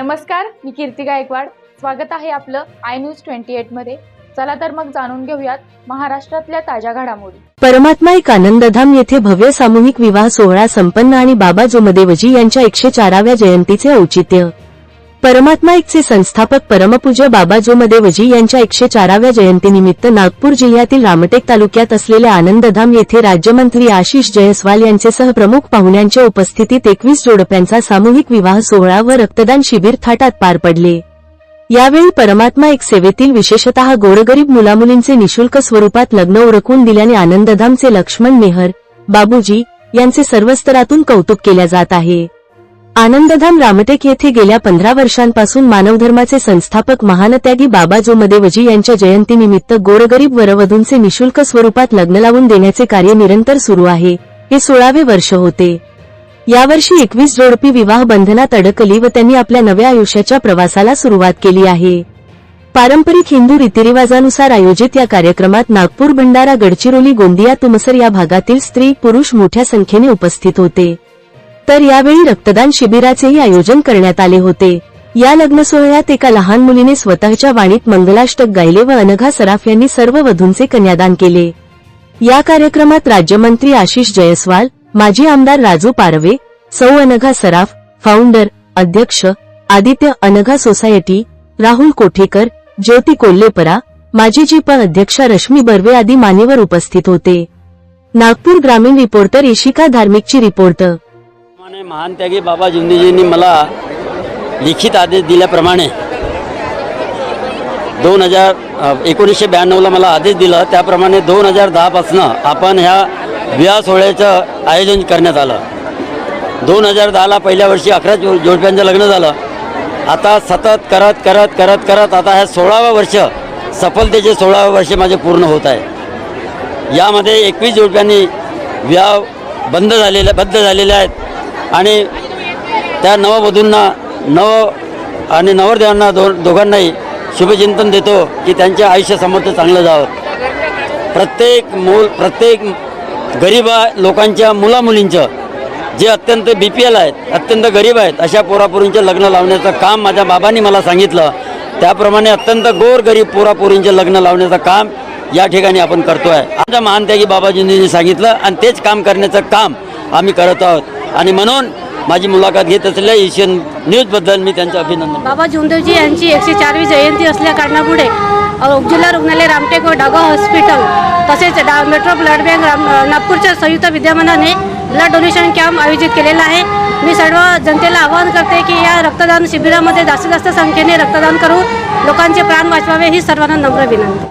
नमस्कार मी कीर्ती गायकवाड. स्वागत आहे आपलं आय न्यूज ट्वेंटी एटमध्ये. चला तर मग जाणून घेऊयात महाराष्ट्रातल्या ताज्या घडामोडी. परमात्मा एक आनंदधाम येथे भव्य सामूहिक विवाह सोहळा संपन्न आणि बाबा जोमदेवजी यांच्या एकशे चाराव्या जयंतीचे औचित्य. परमात्मा एकचे संस्थापक परमपूज्य बाबा जोमदेवजी यांच्या एकशे चाराव्या जयंतीनिमित्त नागपूर जिल्ह्यातील रामटेक तालुक्यात असलेल्या आनंदधाम येथे राज्यमंत्री आशिष जयस्वाल यांचेसह प्रमुख पाहुण्यांच्या उपस्थितीत एकवीस जोडप्यांचा सामूहिक विवाह सोहळा व रक्तदान शिबिर थाटात पार पडले. यावेळी परमात्मा एक सेवेतील विशेषतः गोरगरीब मुलामुलींचे निशुल्क स्वरूपात लग्न उरकून दिल्याने आनंदधामचे लक्ष्मण मेहर बाबूजी यांचे सर्व स्तरातून कौतुक केल्या जात आहे. आनंदधाम रामटेक येथे गेल्या पंधरा वर्षांपासून मानवधर्माचे संस्थापक महानत्यागी बाबा जोमदेवजी यांच्या जयंतीनिमित्त गोरगरीब वरवधूंचे निशुल्क स्वरूपात लग्न लावून देण्याचे कार्य निरंतर सुरू आहे. हे सोळावे वर्ष होते. यावर्षी एकवीस जोडपी विवाह बंधनात अडकली व त्यांनी आपल्या नव्या आयुष्याच्या प्रवासाला सुरुवात केली आहे. पारंपरिक हिंदू रीतिरिवाजानुसार आयोजित या कार्यक्रमात नागपूर भंडारा गडचिरोली गोंदिया तुमसर या भागातील स्त्री पुरुष मोठ्या संख्येने उपस्थित होते. तर यावेळी रक्तदान शिबिराचेही आयोजन करण्यात आले होते. या लग्न सोहळ्यात एका लहान मुलीने स्वतःच्या वाणीत मंगलाष्टक गायले व अनघा सराफ यांनी सर्व वधूंचे कन्यादान केले. या कार्यक्रमात राज्यमंत्री आशिष जयस्वाल माजी आमदार राजू पारवे सौ अनघा सराफ फाउंडर अध्यक्ष आदित्य अनघा सोसायटी राहुल कोठेकर ज्योती कोल्हेपरा माजी जीप अध्यक्षा रश्मी बर्वे आदी मान्यवर उपस्थित होते. नागपूर ग्रामीण रिपोर्टर इशिका धार्मिकची रिपोर्ट. प्रमाणे महान त्यागी बाबा जिंदेजींनी मला लिखित आदेश दिल्याप्रमाणे दोन हजार एकोणीसशे ब्याण्णवला मला आदेश दिला. त्याप्रमाणे दोन हजार दहापासनं आपण ह्या विवाह सोहळ्याचं आयोजन करण्यात आलं. दोन हजार दहाला पहिल्या वर्षी अकरा जो जोडप्यांचं लग्न झालं. आता सतत करत करत करत करत आता ह्या सोळावं वर्ष सफलतेचे सोळावं वर्ष माझे पूर्ण होत आहे. यामध्ये एकवीस जोडप्यांनी विवाह बंद झालेले बद्ध झालेले आहेत. आणि त्या नववधूंना नव आणि नवरदेवांना दो दोघांनाही शुभचिंतन देतो की त्यांच्या आयुष्य समर्थ चांगलं जावं. प्रत्येक मूल प्रत्येक गरीब लोकांच्या मुलामुलींचं जे अत्यंत बी पी एल आहेत अत्यंत गरीब आहेत अशा पोरापोरींचे लग्न लावण्याचं काम माझ्या बाबांनी मला सांगितलं. त्याप्रमाणे अत्यंत गोर गरीब पोरापोरींचे लग्न लावण्याचं काम या ठिकाणी आपण करतो आहे आमच्या महानत्यागी बाबाजींनी सांगितलं आणि तेच काम करण्याचं काम आम्ही करत आहोत. आणि म्हणून माझी मुलाखत घेत असलेल्या एशियन न्यूजबद्दल मी त्यांचं अभिनंदन बाबा जोंदेवजी यांची एकशे चारवी जयंती असल्या कारणामुळे अ, उपजिल्हा रुग्णालय रामटेक व डागा हॉस्पिटल तसेच डा मेट्रो ब्लड बँक राम नागपूरच्या संयुक्त विद्यमानाने ब्लड डोनेशन कॅम्प आयोजित केलेला आहे. मी सर्व जनतेला आवाहन करते की या रक्तदान शिबिरामध्ये जास्तीत जास्त संख्येने रक्तदान करून लोकांचे प्राण वाचवावे ही सर्वांना नम्र विनंती.